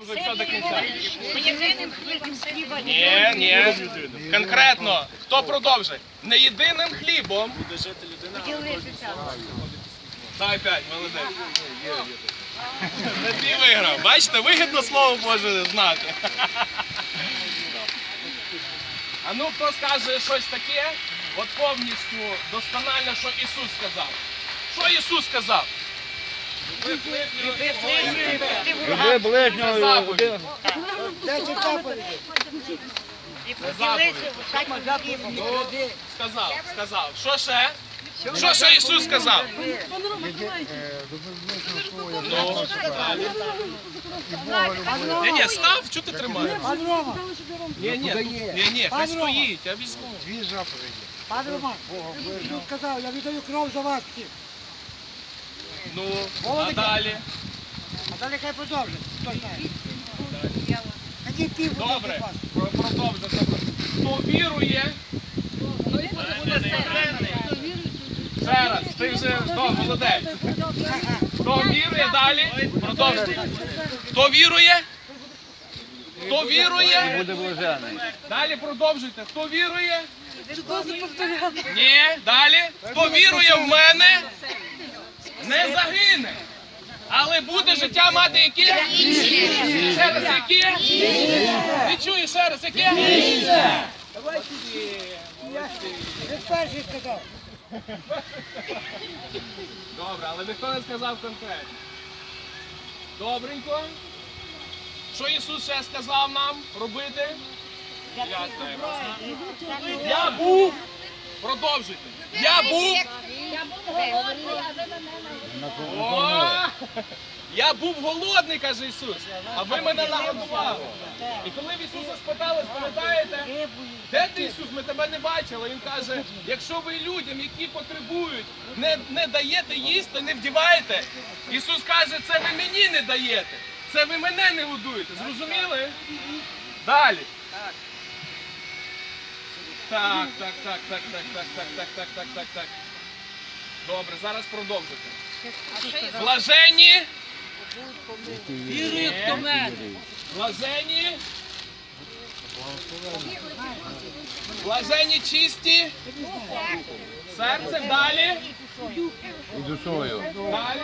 Вже все до кінця. Ні, ні. Конкретно, хто продовжить? Не єдиним хлібом. Буде жити ділитися. Дай п'ять, молодець. Не ти виграв. Бачите, вигідно слово Боже знати. А ну хто скаже щось таке, от повністю досконально, що Ісус сказав. Що Ісус сказав? Люби ближнього. І. Ну, сказав, сказав. Що ще? Що ще Ісус сказав? Ні, ні, став, що ти тримаєш? Ні, ні, ні, ні, хай стоїть, я візьму. Дві заповіді. Пане Роман, Ісус сказав, я віддаю кров за вас всіх. Ну, а далі. А далі хай продовжить. Хто знає? Пів Добре, про- продовжуйте. Хто вірує? Ще раз, ти вже хто, молодець. Хто вірує далі? Продовжуйте. Хто вірує? Хто вірує? Буде блажений. Далі продовжуйте. Хто вірує? Ні, далі. Хто вірує в мене, не загине. Але буде життя мати яке? Ще раз яке? Не чую ще раз яке? Він перший сказав. Добре, але ніхто не сказав конкретно. Добренько. Що Ісус ще сказав нам робити? Я був. Продовжуйте. Я був. О! Я був голодний, каже Ісус, а ви мене нагодували. І коли в Ісуса спитали, пам'ятаєте, де ти Ісус, ми тебе не бачили. Він каже, якщо ви людям, які потребують, не, не даєте їсти, не вдіваєте, Ісус каже, це ви мені не даєте, це ви мене не годуєте. Зрозуміли? Далі. Так, так, так, так, так, так, так, так, так, так, так, так. Добре, зараз продовжуйте. Блаженні. Вірують до мене. Блаженні. Блаженні чисті. Серцем далі. І душою. Далі.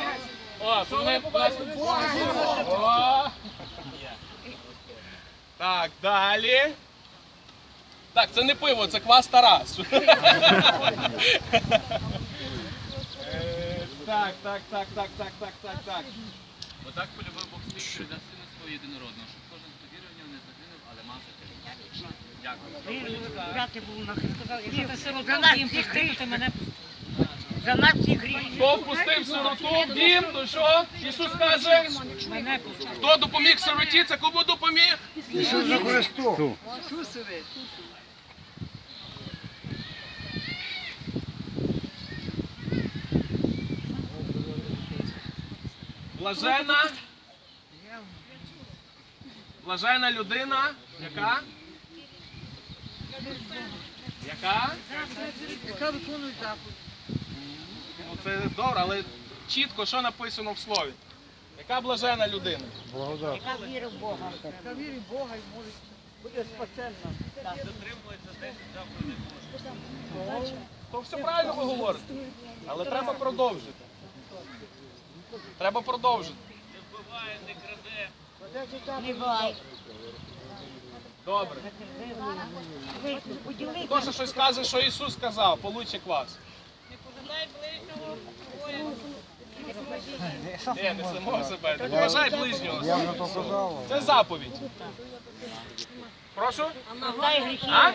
О, тут ми О. Так, далі. Так, це не пиво, це квас Тарас. Так, так, так, так, так, так, так, так. Бо так полюбив Бог світ, що віддав сина свого єдинородного, щоб кожен, хто вірив в нього, не загинув, але мав життя. Дякую. Брати був на сказав, якщо ти сирота, їм пустити мене. За нас всіх гріх. Хто впустив сироту в дім, то що? Ісус каже, Мене пустив. хто допоміг сироті, це кому допоміг? Ісусу Христу. Блажена. Блажена людина. Яка? Яка? Яка виконує заповідь. Ну це добре, але чітко, що написано в слові. Яка блажена людина? Яка віра в Бога. Яка вірить в Бога і може бути спасенна. То все правильно ви говорите. Але треба продовжити. Треба продовжити. Не вбиває, не краде. Добре. Хто щось каже, що Ісус сказав, получи квас. Не пожинай ближнього твоєго. Не самого себе. Не поважай ближнього. Це заповідь. Прошу? А?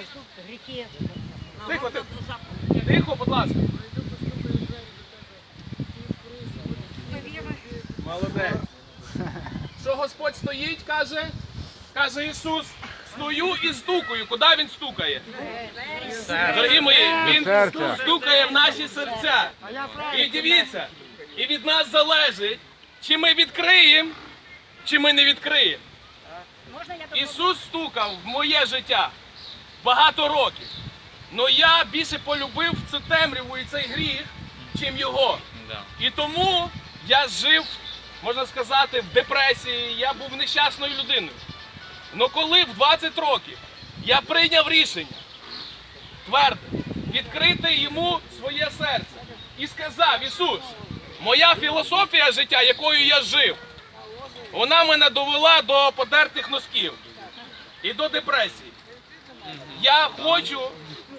Тихо, ти- тихо, будь ласка. Молодець. Що Господь стоїть, каже? Каже Ісус, стою і стукаю. Куди він стукає? Дорогі мої, він стукає в наші серця. І дивіться, і від нас залежить, чи ми відкриємо, чи ми не відкриємо. Ісус стукав в моє життя багато років. Но я більше полюбив цю темряву і цей гріх, чим його. І тому я жив можна сказати, в депресії, я був нещасною людиною. Але коли в 20 років я прийняв рішення тверде, відкрити йому своє серце і сказав, Ісус, моя філософія життя, якою я жив, вона мене довела до подертих носків і до депресії. Я хочу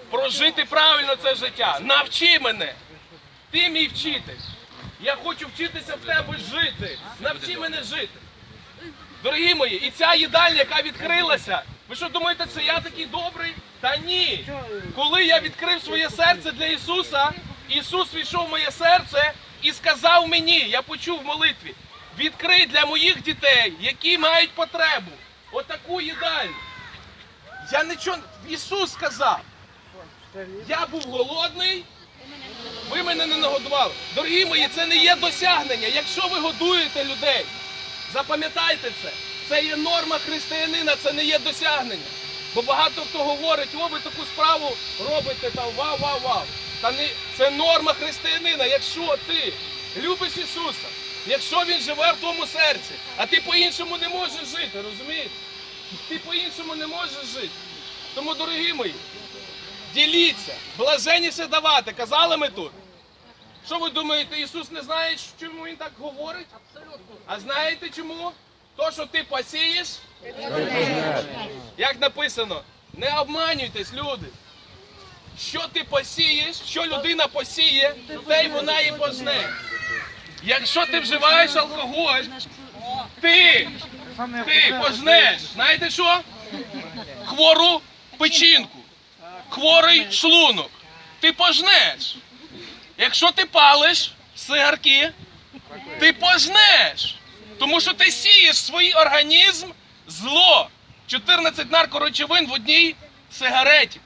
прожити правильно це життя. Навчи мене. Ти мій вчитель. Я хочу вчитися в тебе жити. Навчи мене жити. Дорогі мої, і ця їдальня, яка відкрилася, ви що думаєте, це я такий добрий? Та ні. Коли я відкрив своє серце для Ісуса, Ісус війшов в моє серце і сказав мені, я почув в молитві, відкрий для моїх дітей, які мають потребу, отаку їдальню. Я нічого, Ісус сказав. Я був голодний, ви мене не нагодували. Дорогі мої, це не є досягнення. Якщо ви годуєте людей, запам'ятайте це. Це є норма християнина, це не є досягнення. Бо багато хто говорить, о, ви таку справу робите там вау, вау, вау. Та не це норма християнина. Якщо ти любиш Ісуса, якщо Він живе в твоєму серці, а ти по-іншому не можеш жити, розумієш? Ти по-іншому не можеш жити. Тому, дорогі мої, діліться, блаженніше давати. Казали ми тут. Що ви думаєте, Ісус не знає, чому Він так говорить? Абсолютно. А знаєте чому? То, що ти посієш, як написано, не обманюйтесь, люди. Що ти посієш, що людина посіє, те й вона і пожне. Якщо ти вживаєш алкоголь, ти, ти пожнеш. Знаєте що? Хвору печінку, хворий шлунок. Ти пожнеш. Якщо ти палиш сигарки, ти пожнеш. Тому що ти сієш в свій організм зло. 14 наркоречовин в одній сигареті.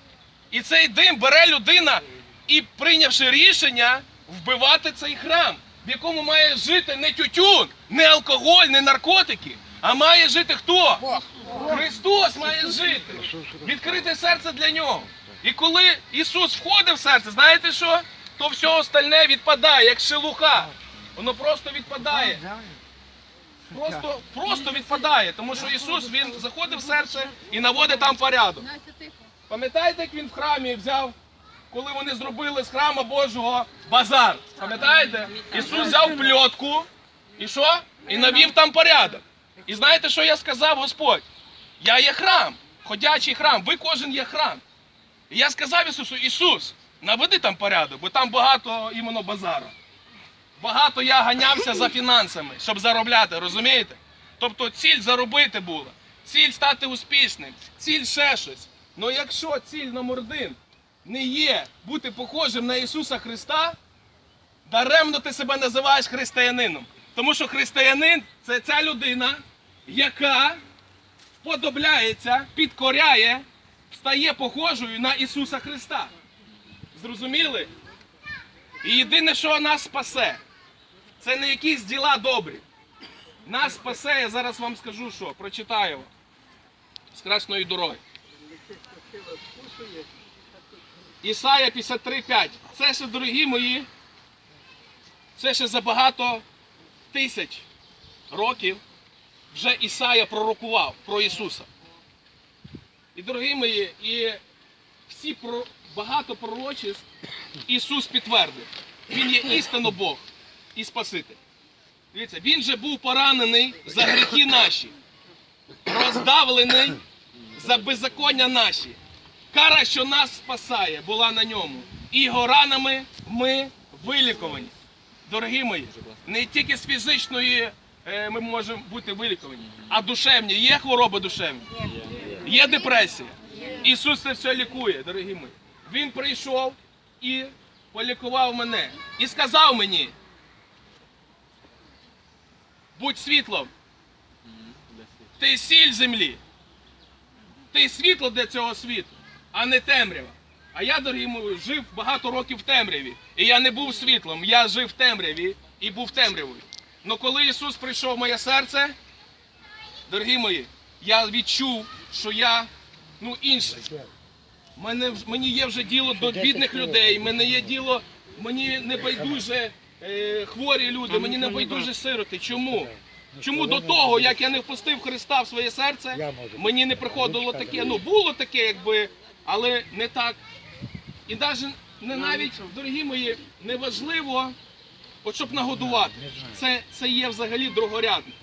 І цей дим бере людина і прийнявши рішення вбивати цей храм, в якому має жити не тютюн, не алкоголь, не наркотики, а має жити хто? Христос має жити. Відкрите серце для нього. І коли Ісус входить в серце, знаєте що? То все остальне відпадає, як шелуха. Воно просто відпадає. Просто, просто відпадає, тому що Ісус Він заходить в серце і наводить там порядок. Пам'ятаєте, як він в храмі взяв, коли вони зробили з храма Божого базар? Пам'ятаєте? Ісус взяв пльотку і що? І навів там порядок. І знаєте, що я сказав Господь? Я є храм, ходячий храм, ви кожен є храм. І я сказав Ісусу, Ісус, наведи там порядок, бо там багато іменно базару. Багато я ганявся за фінансами, щоб заробляти, розумієте? Тобто ціль заробити була, ціль стати успішним, ціль ще щось. Ну якщо ціль номер один не є бути похожим на Ісуса Христа, даремно ти себе називаєш християнином. Тому що християнин це ця людина, яка вподобляється, підкоряє, стає похожою на Ісуса Христа. Зрозуміли? І єдине, що нас спасе, це не якісь діла добрі. Нас спасе, я зараз вам скажу, що прочитаю з красної дороги. Ісая 53,5. Це ще, дорогі мої, це ще за багато тисяч років вже Ісая пророкував про Ісуса. І, дорогі мої, і всі про, багато пророчеств Ісус підтвердив. Він є істинно Бог і Спаситель. Дивіться, він же був поранений за гріхи наші, роздавлений за беззаконня наші. Кара, що нас спасає, була на ньому. І його ранами ми виліковані. Дорогі мої, не тільки з фізичної е, ми можемо бути виліковані, а душевні. Є хвороби душевні? Є депресія. Ісус це все лікує, дорогі мої. Він прийшов і полікував мене. І сказав мені: будь світлом, ти сіль землі. Ти світло для цього світу, а не темрява. А я, дорогі мої, жив багато років в темряві. І я не був світлом, я жив в темряві і був темрявою. Але коли Ісус прийшов в моє серце, дорогі мої, я відчув, що я ну, інший. Мене, мені є вже діло до бідних людей, мене є діло, мені не байдуже е, хворі люди, мені не байдуже сироти. Чому? Чому до того, як я не впустив Христа в своє серце, мені не приходило таке, ну було таке, якби, але не так. І навіть не навіть, дорогі мої, не важливо, от щоб нагодувати. Це, це є взагалі другорядне.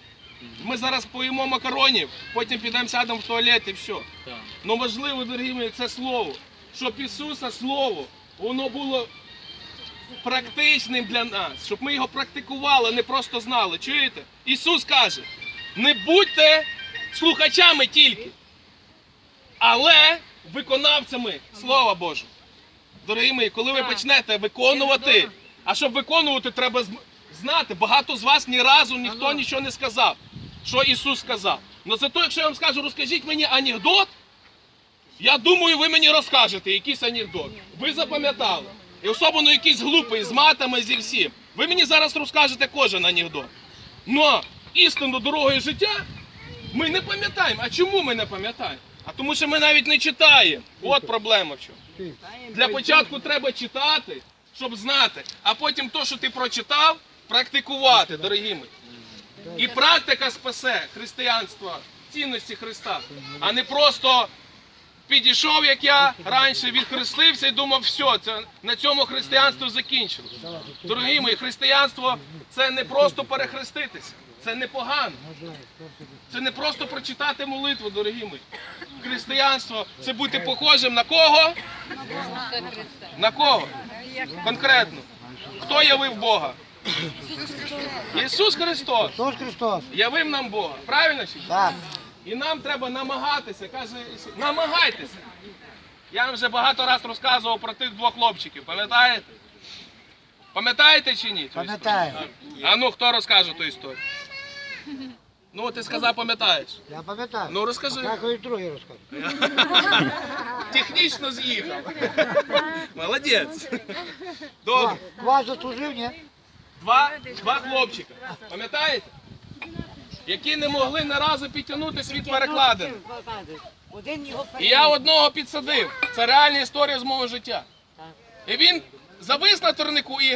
Ми зараз поїмо макаронів, потім підемо сядемо в туалет і все. Так. Ну важливо, дорогі мої, це слово. Щоб Ісуса Слово, воно було практичним для нас, щоб ми його практикували, не просто знали. Чуєте? Ісус каже: не будьте слухачами тільки, але виконавцями Слова Божого. Дорогі мої, коли ви почнете виконувати, а щоб виконувати, треба знати. Багато з вас ні разу ніхто нічого не сказав, що Ісус сказав. Ну зато, якщо я вам скажу, розкажіть мені анекдот, я думаю, ви мені розкажете якийсь анекдот. Ви запам'ятали. І особливо якийсь глупий, з матами, зі всім. Ви мені зараз розкажете кожен анекдот. Но істину дорогою життя ми не пам'ятаємо. А чому ми не пам'ятаємо? А тому що ми навіть не читаємо. От проблема в чому. Для початку треба читати, щоб знати, а потім то, що ти прочитав, практикувати, дорогі мої. І практика спасе християнство, цінності Христа, а не просто підійшов, як я раніше відхрестився і думав, все, це на цьому християнство закінчилось. Дорогі мої, християнство це не просто перехреститися, це непогано. Це не просто прочитати молитву, дорогі мої. Християнство це бути похожим на кого? На кого? Конкретно. Хто явив Бога? Ісус Христос Ісус Христос. явив нам Бога. Правильно? Так. І нам треба намагатися, каже Ісус. Намагайтеся. Я вам вже багато разів розказував про тих двох хлопчиків, пам'ятаєте? Пам'ятаєте чи ні? Пам'ятаю. А ну хто розкаже ту історію? Ну, ти сказав, пам'ятаєш. Я пам'ятаю. Ну розкажи. Як і другий розкажу. Технічно з'їхав. Молодець. Добре. Вас заслужив, ні? Два, два хлопчика. Пам'ятаєте? Які не могли ні разу підтягнутися від перекладин. Один його І я одного підсадив. Це реальна історія з мого життя. І він завис на турнику і,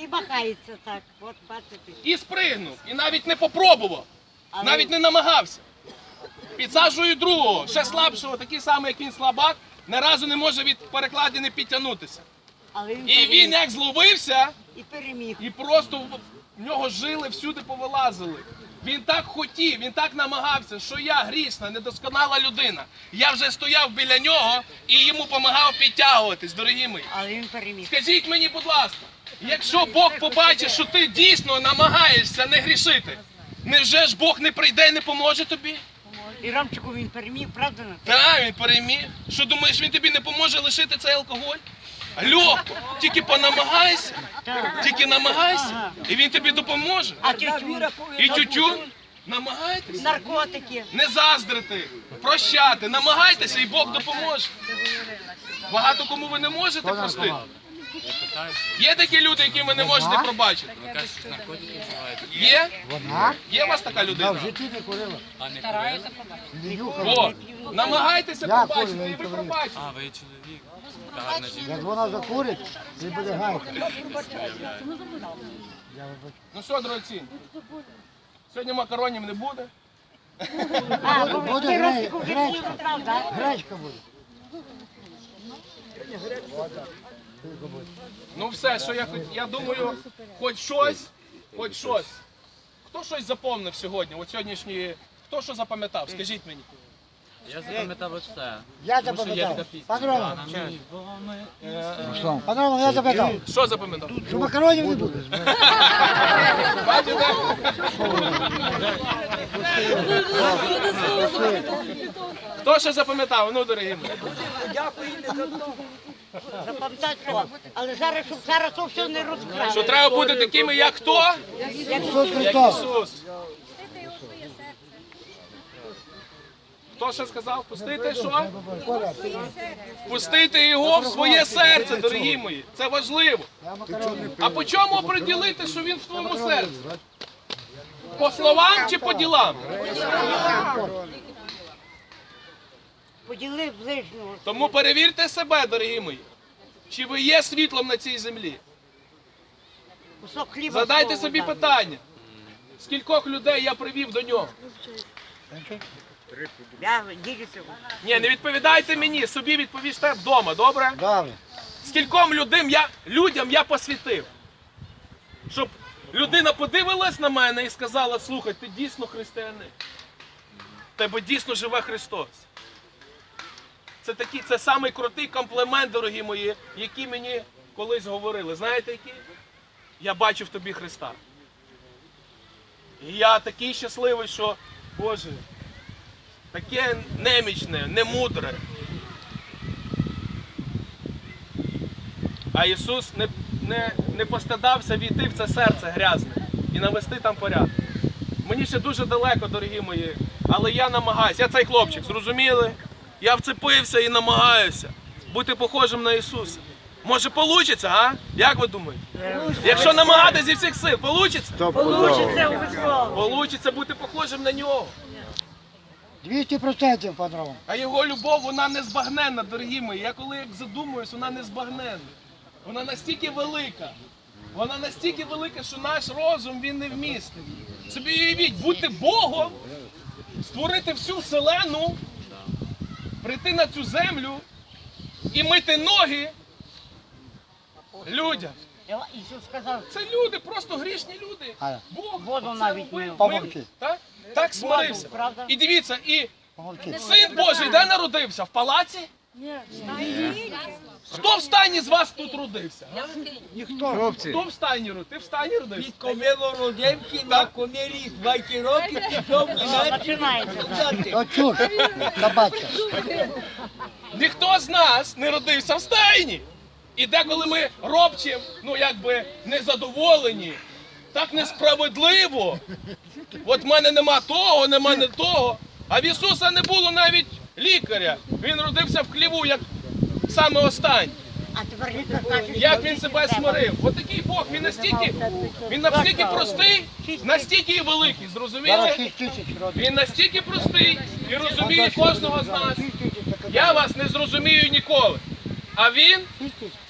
і, махається так. От бачите. і спригнув. І навіть не попробував. Навіть не намагався. Підсаджую другого, ще слабшого, такий самий, як він слабак, ні разу не може від перекладини підтягнутися. Але він І він як зловився, і переміг. і просто в- в нього жили всюди повилазили. Він так хотів, він так намагався, що я грішна, недосконала людина. Я вже стояв біля нього і йому допомагав підтягуватись, дорогі мої. Але він переміг. Скажіть мені, будь ласка, якщо Бог побачить, що ти дійсно намагаєшся не грішити, невже ж Бог не прийде і не поможе тобі? І Ромчику він переміг, правда? Наталя? Так, він переміг. Що думаєш, він тобі не поможе лишити цей алкоголь? Легко, тільки понамагайся, тільки намагайся, і він тобі допоможе. А тютюн? І тютюн, намагайтеся. Наркотики. Не заздрити, прощати, намагайтеся і Бог допоможе. Багато кому ви не можете простити. Є такі люди, які ви не можете пробачити. Ви кажете, що наркотики вживаєте. Є? Вона? Є у вас така Я людина? в житті не курила. А не курили? Не нюхала. О, намагайтеся Я пробачити, і я ви не пробачите. А, ви чоловік. Гарна жінка. Як вона закурить, не буде гайка. Ну що, дорогоцінні, сьогодні макаронів не буде. А, Буде- ну, буде гречка. Гречка буде. Ну все, що я хоч, я думаю, хоч щось, хоч щось. Хто щось запомнив сьогодні, от сьогоднішній, хто що запам'ятав, скажіть мені. Я запам'ятав оце. Я запам'ятав. Пан Роман, пан Роман, я запам'ятав. Що запам'ятав? Що макаронів не буде. Бачите? Хто ще запам'ятав? Ну, дорогі мої. Запам'ятати що? Але зараз, щоб зараз то все не розкрали. Що треба бути такими, як хто? Ісус Як Христос. Ісус. Хто ще сказав? Пустити що? Пустити його в своє серце, дорогі мої. Це важливо. А по чому оприділити, що він в твоєму серці? По словам чи по ділам? Поділи ближнього. Тому перевірте себе, дорогі мої. Чи ви є світлом на цій землі? Задайте собі питання. Скількох людей я привів до нього? Я ділюся. Ні, не відповідайте мені, собі відповісте вдома, добре? Добре. Скільком людям я, людям я посвятив. Щоб людина подивилась на мене і сказала, слухай, ти дійсно християнин. Тебе дійсно живе Христос. Це такий, це самий крутий комплімент, дорогі мої, який мені колись говорили. Знаєте який? Я бачив в тобі Христа. І я такий щасливий, що, Боже, таке немічне, немудре. А Ісус не, не, не постидався війти в це серце грязне і навести там порядок. Мені ще дуже далеко, дорогі мої, але я намагаюся. Я цей хлопчик, зрозуміли? Я вцепився і намагаюся бути похожим на Ісуса. Може, вийде, а? Як ви думаєте? Якщо намагатися зі всіх сил, вийде? Получиться бути похожим на нього. 200% панове. А його любов, вона незбагненна, дорогі мої. Я коли як задумуюсь, вона незбагненна. Вона настільки велика. Вона настільки велика, що наш розум він не вмістить. Собі уявіть, бути Богом, створити всю вселену, прийти на цю землю і мити ноги людям. Ісус сказав, Це люди, просто грішні люди. Бог Воду навіть робив. мив. Помилки. Так? Так смирився. І дивіться, і Син Божий де народився? В палаці? Хто в стані з вас тут родився? Хлопці. Хто в стані родився? Ти в стані родився? Комило родимки на комірі 20 років пішов і починається. чур. Собачка. Ніхто з нас не родився в стайні. І деколи ми робчим, ну якби незадоволені, так несправедливо. От в мене нема того, нема не того. А в Ісуса не було навіть лікаря. Він родився в хліву, як саме останній. Як він себе смирив? От такий Бог, він настільки, він настільки простий, настільки і великий. Зараз Зрозуміли? 6 тисяч років. Він настільки простий і розуміє кожного з нас. Я вас не зрозумію ніколи. А він,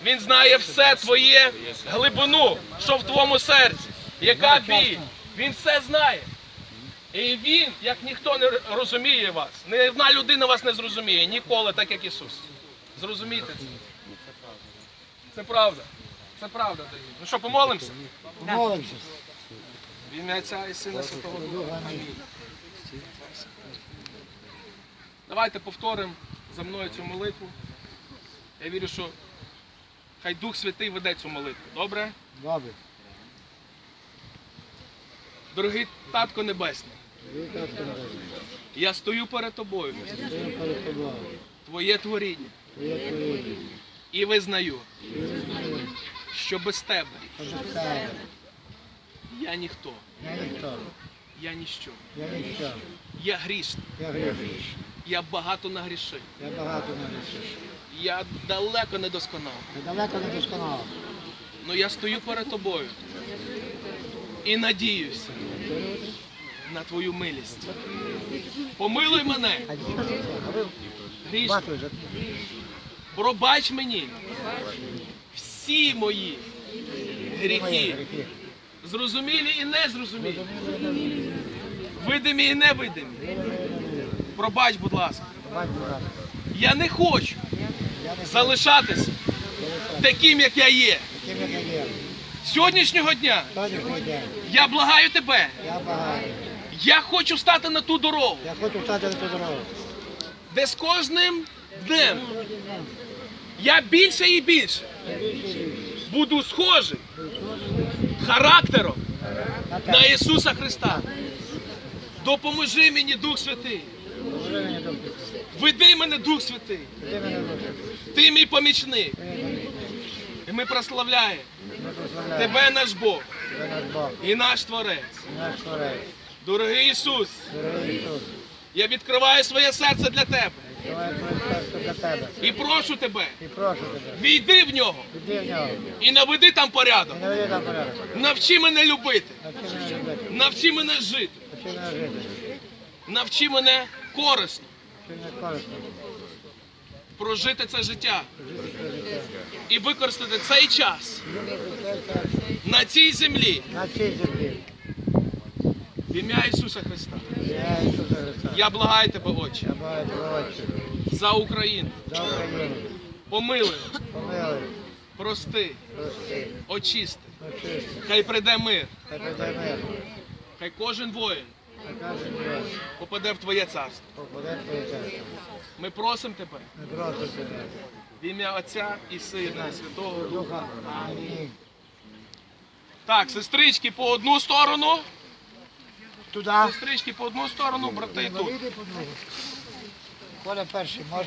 він знає все твоє глибину, що в твоєму серці, яка біль. Він все знає. І він, як ніхто не розуміє вас, ні одна людина вас не зрозуміє ніколи, так як Ісус. Зрозумійте це. Це правда. Це правда. Ну що, помолимося? Молимося. В ім'я Отця і Сина Святого Духа. Амінь. Давайте повторимо за мною цю молитву. Я вірю, що хай Дух Святий веде цю молитву. Добре? Добре. Дорогий Татко Небесний, я стою перед тобою. Твоє творіння, і визнаю, що без тебе я ніхто, Я ніщо. Я грішний, Я багато нагрішив, Я далеко не досконав. Я далеко досконало. Ну я стою перед тобою і надіюся на твою милість. Помилуй мене, грішний. Пробач мені всі мої гріхи, зрозумілі і незрозумілі, видимі і невидимі. Пробач, будь ласка. Я не хочу залишатися таким, як я є. таким, як я є. З Сьогоднішнього дня. я благаю тебе. Я хочу стати на ту дорогу, Я хочу стати на ту дорогу. де з кожним днем. Я більше і більше буду схожий характером на Ісуса Христа. Допоможи мені, Дух Святий. Веди мене, Дух Святий. Ти мій помічник. І Ми прославляємо Тебе, наш Бог, Тебе наш Бог. і наш Творець. і Наш Творець. Дорогий Ісус, Дорогий Ісус. я відкриваю своє серце для Тебе. І прошу Тебе, війди в нього. І наведи там порядок. Навчи мене любити, Навчи мене жити, Навчи мене корисно. Прожити це життя. І використати цей час на цій землі. В ім'я Ісуса Христа. Я благаю тебе, Отче, за Україну. Помилуй. прости, очисти. Хай прийде мир, Хай кожен воїн попаде в Твоє царство. Ми просимо тебе. В ім'я Отця і Сина, Святого Духа. Амінь. Так, сестрички по одну сторону, Туди. сестрички по одну сторону, брати тут. Коля перший, можна.